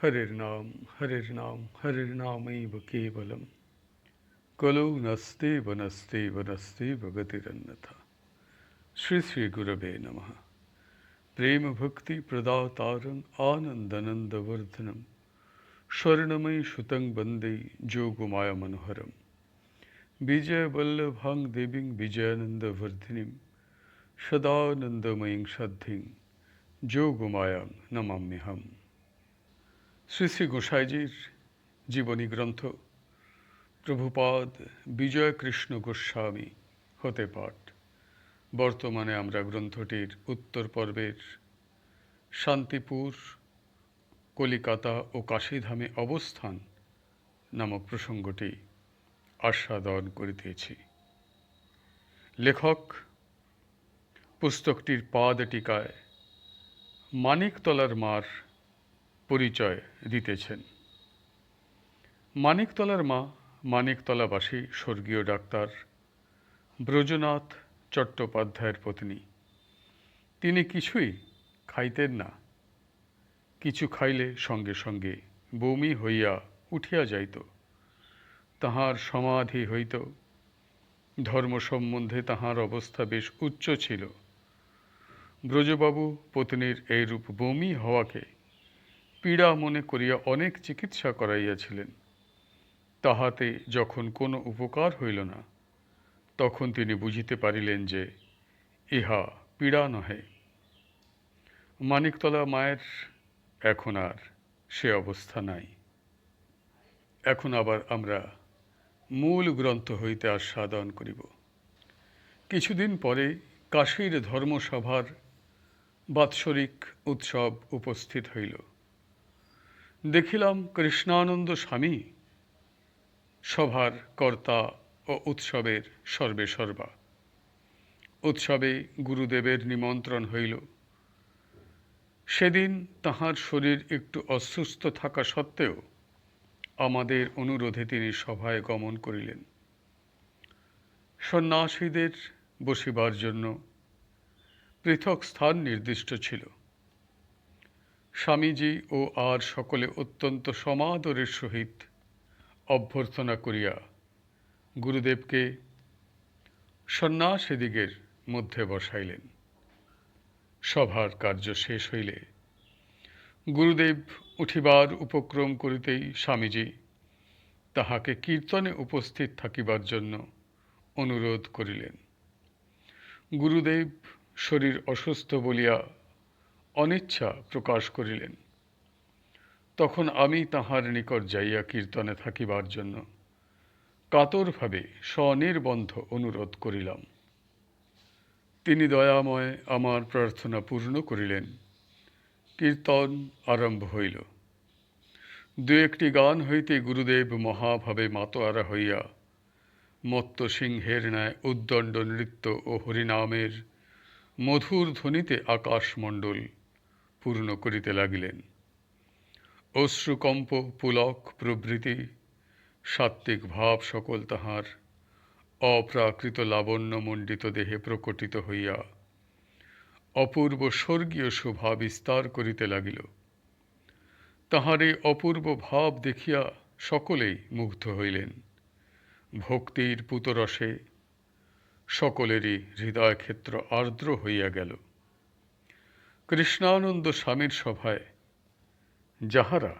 হরির্নাম হরির্নাম হরির্নামৈব কেবলম কলৌ নস্তে বনস্তে বনস্তে ভগতিরন্যথা শ্রী শ্রী গুরবে নম প্রেম ভক্তি প্রদাতারং আনন্দনন্দবর্ধনম স্বর্ণময়ী সুতং বন্দে যোগমায়া মনোহরম বিজয়বল্লভাং দেবীং বিজয়ানন্দবর্ধিনীম সদানন্দময়ীং শ্রদ্ধিং যোগমায়াং নমাম্যহম শ্রী শ্রী গোসাইজির জীবনী গ্রন্থ, প্রভুপাদ বিজয় কৃষ্ণ গোস্বামী, হতে পাঠ। বর্তমানে আমরা গ্রন্থটির উত্তর পর্বের শান্তিপুর, কলিকাতা ও কাশীধামে অবস্থান নামক প্রসঙ্গটি আস্বাদন করিতেছি। লেখক, পুস্তকটির পাদ টিকায় মানিকতলার মার পরিচয় দিতেছেন। মানিকতলার মা, মানিকতলাবাসী, স্বর্গীয় ডাক্তার ব্রজনাথ চট্টোপাধ্যায়ের পত্নী। তিনি কিছুই খাইতেন না। কিছু খাইলে সঙ্গে সঙ্গে বমি হইয়া উঠিয়া যাইত। তাহার সমাধি হইত। ধর্ম সম্বন্ধে তাহার অবস্থা বেশ উচ্চ ছিল। ব্রজবাবু পত্নীর এইরূপ বমি হওয়াকে পীড়া মনে করিয়া অনেক চিকিৎসা করাইয়াছিলেন। তাহাতে যখন কোনো উপকার হইল না, তখন তিনি বুঝিতে পারিলেন যে ইহা পীড়া নহে। মানিকতলা মায়ের এখন আর সে অবস্থা নাই। এখন আবার আমরা মূল গ্রন্থ হইতে আস্বাদন করিব। কিছুদিন পরে কাশীর ধর্মসভার বাৎসরিক উৎসব উপস্থিত হইল। দেখিলাম কৃষ্ণানন্দ স্বামী, সভার কর্তা ও উৎসবের সর্বে সর্বা উৎসবে গুরুদেবের নিমন্ত্রণ হইল। সেদিন তাহার শরীর একটু অসুস্থ থাকা সত্ত্বেও আমাদের অনুরোধে তিনি সভায় গমন করিলেন। সন্ন্যাসীদের বসিবার জন্য পৃথক স্থান নির্দিষ্ট ছিল। স্বামীজি ও আর সকলে অত্যন্ত সমাদরের সহিত অভ্যর্থনা করিয়া গুরুদেবকে সন্ন্যাসীদিগের মধ্যে বসাইলেন। সভার কার্য শেষ হইলে গুরুদেব উঠিবার উপক্রম করিতেই স্বামীজি তাহাকে কীর্তনে উপস্থিত থাকিবার জন্য অনুরোধ করিলেন। গুরুদেব শরীর অসুস্থ বলিয়া অনিচ্ছা প্রকাশ করিলেন। তখন আমি তাহার নিকট যাইয়া কীর্তনে থাকিবার জন্য কাতরভাবে স্বনির্বন্ধ অনুরোধ করিলাম। তিনি দয়াময় আমার প্রার্থনা পূর্ণ করিলেন। কীর্তন আরম্ভ হইল। দু একটি গান হইতে গুরুদেব মহাভাবে মাতোয়ারা হইয়া মত্ত সিংহের ন্যায় উদ্দণ্ড নৃত্য ও হরিনামের মধুর ধ্বনিতে আকাশমণ্ডল পূর্ণ করিতে লাগিলেন। অশ্রুকম্প, পুলক প্রভৃতি, সাত্ত্বিক ভাব সকল তাহার, অপ্রাকৃত লাবণ্যমণ্ডিত দেহে প্রকটিত হইয়া অপূর্ব স্বর্গীয় শোভা বিস্তার করিতে লাগিল। তাহার এই অপূর্ব ভাব দেখিয়া সকলেই মুগ্ধ হইলেন। ভক্তির পুতরসে সকলেরই হৃদয়ক্ষেত্র আর্দ্র হইয়া গেল। কৃষ্ণানন্দ স্বামীর সভায়। যাহারা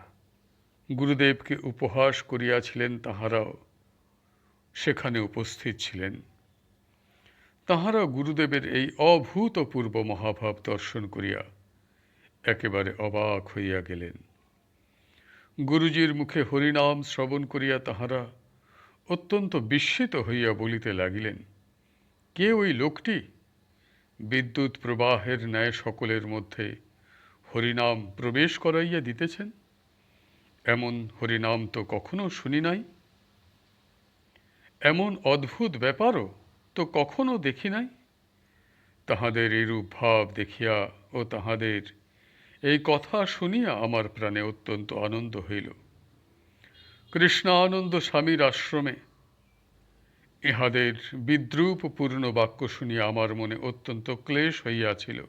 গুরুদেবকে উপহাস করিয়াছিলেন, তাহারাও সেখানে উপস্থিত ছিলেন। তাহারা গুরুদেবের এই অভূতপূর্ব মহাভাব দর্শন করিয়া একেবারে অবাক হইয়া গেলেন। গুরুজির মুখে হরিনাম শ্রবণ করিয়া তাহারা অত্যন্ত বিস্মিত হইয়া বলিতে লাগিলেন, কে ওই লোকটি? বিদ্যুৎ প্রবাহের ন্যায় সকলের মধ্যে হরিনাম প্রবেশ করাইয়া দিতেছেন। এমন হরিনাম তো কখনো শুনি নাই। এমন অদ্ভুত ব্যাপারও তো কখনো দেখি নাই। তাহাদের এরূপ ভাব দেখিয়া ও তাহাদের এই কথা শুনিয়া আমার প্রাণে অত্যন্ত আনন্দ হইল। কৃষ্ণানন্দ স্বামীর আশ্রমে ইহাদের বিদ্রুপপূর্ণ বাক্য শুনিয়া আমার মনে অত্যন্ত ক্লেশ হইয়াছিল।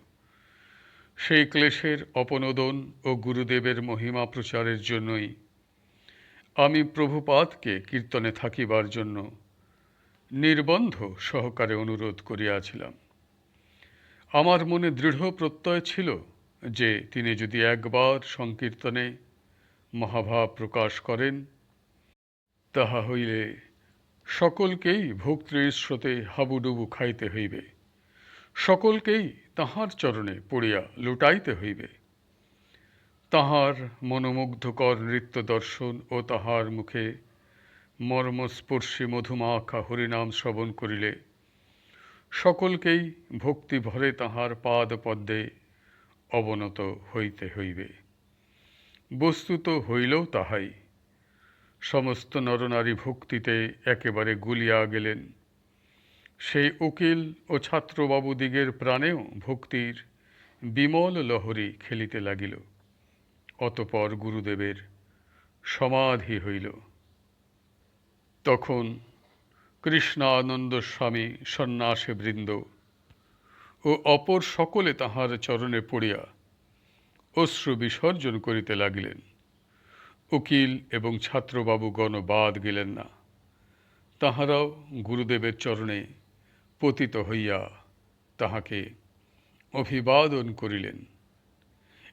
সেই ক্লেশের অপনোদন ও গুরুদেবের মহিমা প্রচারের জন্যই আমি প্রভুপাদকে কীর্তনে থাকিবার জন্য নির্বন্ধ সহকারে অনুরোধ করিয়াছিলাম। আমার মনে দৃঢ় প্রত্যয় ছিল যে তিনি যদি একবার সংকীর্তনে মহাভাব প্রকাশ করেন, তাহা হইলে সকলকেই ভক্তির স্রোতে হাবুডুবু খাইতে হইবে। সকলকেই তাহার চরণে পড়িয়া লুটাইতে হইবে। তাহার মনোমুগ্ধকর নৃত্য দর্শন ও তাহার মুখে মর্মস্পর্শী মধুমাখা হরিনাম শ্রবণ করিলে সকলকেই ভক্তি ভরে তাহার পাদ পদ্মে অবনত হইতে হইবে। বস্তুত হইলেও তাহাই। সমস্ত নরনারী ভক্তিতে একেবারে গুলিয়া গেলেন। সেই উকিল ও ছাত্রবাবুদিগের প্রাণেও ভক্তির বিমল লহরী খেলিতে লাগিল। অতপর গুরুদেবের সমাধি হইল। তখন কৃষ্ণানন্দ স্বামী সন্ন্যাসী বৃন্দ ও অপর সকলে তাহার চরণে পড়িয়া অশ্রু বিসর্জন করিতে লাগিলেন। উকিল এবং ছাত্রবাবুগণ বাদ গেলেন না। তাহারাও গুরুদেবের চরণে পতিত হইয়া তাহাকে অভিবাদন করিলেন।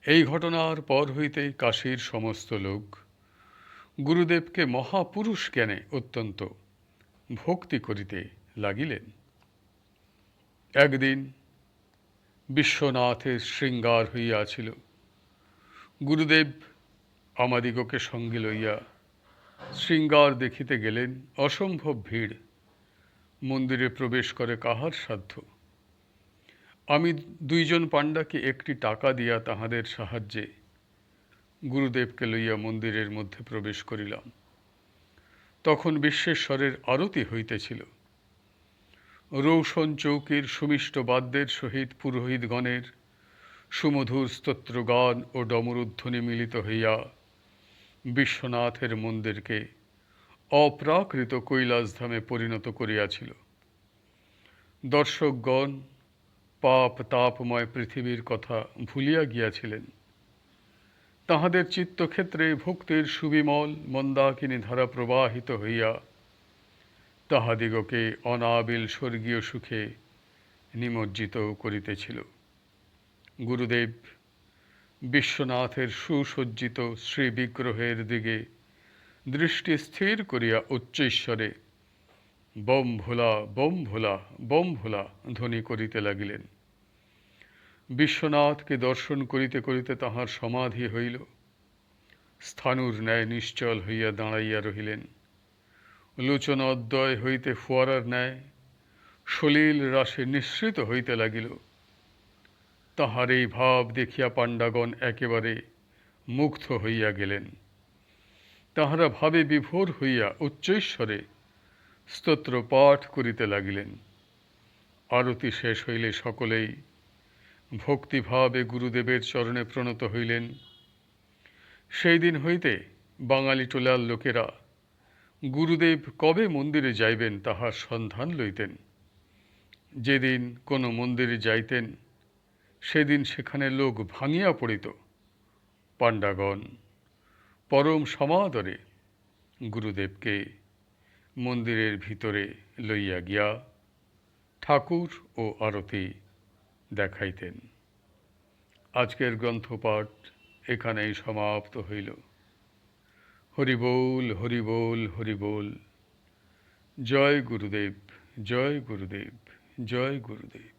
এই ঘটনার পর হইতে কাশীর সমস্ত লোক গুরুদেবকে মহাপুরুষ জ্ঞানে অত্যন্ত ভক্তি করিতে লাগিলেন। একদিন বিশ্বনাথের শৃঙ্গার হইয়াছিল। গুরুদেব আমাদিগকে সঙ্গে লইয়া শৃঙ্গার দেখিতে গেলেন, অসম্ভব ভিড়। মন্দিরে প্রবেশ করে কাহার সাধ্য? আমি দুইজন পাণ্ডাকে একটি টাকা দিয়া তাহাদের সাহায্যে গুরুদেবকে লইয়া মন্দিরের মধ্যে প্রবেশ করিলাম। তখন বিশ্বেশ্বরের আরতি হইতেছিল। রৌশন চৌকির সুমিষ্ট বাদ্যের সহিত পুরোহিতগণের সুমধুর স্তোত্রগান ও ডমরুধ্বনি মিলিত হইয়া বিশ্বনাথের মন্দিরকে অপ্রাকৃত কৈলাসধামে পরিণত করিয়াছিল। দর্শকগণ পাপ তাপময় পৃথিবীর কথা ভুলিয়া গিয়াছিলেন। তাহাদের চিত্তক্ষেত্রে ভক্তির সুবিমল মন্দাকিনী ধারা প্রবাহিত হইয়া তাহাদিগকে অনাবিল স্বর্গীয় সুখে নিমজ্জিত করিতেছিল। গুরুদেব বিশ্বনাথের সুসজ্জিত শ্রীবিগ্রহের দিকে দৃষ্টি স্থির করিয়া উচ্চৈশ্বরে bomb Bhola bomb Bhola bomb Bhola ধ্বনি করিতে লাগিলেন। বিশ্বনাথকে দর্শন করিতে করিতে তাহার সমাধি হইল। স্থানুর ন্যায় নিশ্চল হইয়া দাঁড়াইয়া রহিলেন। লোচন অদ্বয় হইতে ফোয়ারার ন্যায় সলিল রাশে নিঃসৃত হইতে লাগিল। তাহার এই ভাব দেখিয়া পাণ্ডাগণ একেবারে মুগ্ধ হইয়া গেলেন। তাহারা ভাবে বিভোর হইয়া উচ্চৈশ্বরে স্তোত্র পাঠ করিতে লাগিলেন। আরতি শেষ হইলে সকলেই ভক্তিভাবে গুরুদেবের চরণে প্রণত হইলেন। সেই দিন হইতে বাঙালি টোলার লোকেরা, গুরুদেব কবে মন্দিরে যাইবেন তাহার সন্ধান লইতেন? যেদিন কোনো মন্দিরে যাইতেন সেদিন সেখানে লোক ভাঙিয়া পড়িত। পাণ্ডাগণ, পরম সমাদরে গুরুদেবকে মন্দিরের ভিতরে লইয়া গিয়া ঠাকুর ও আরতি দেখাইতেন। আজকের গ্রন্থপাঠ এখানেই সমাপ্ত হইল। হরিবোল হরিবোল হরিবোল। জয় গুরুদেব জয় গুরুদেব জয় গুরুদেব।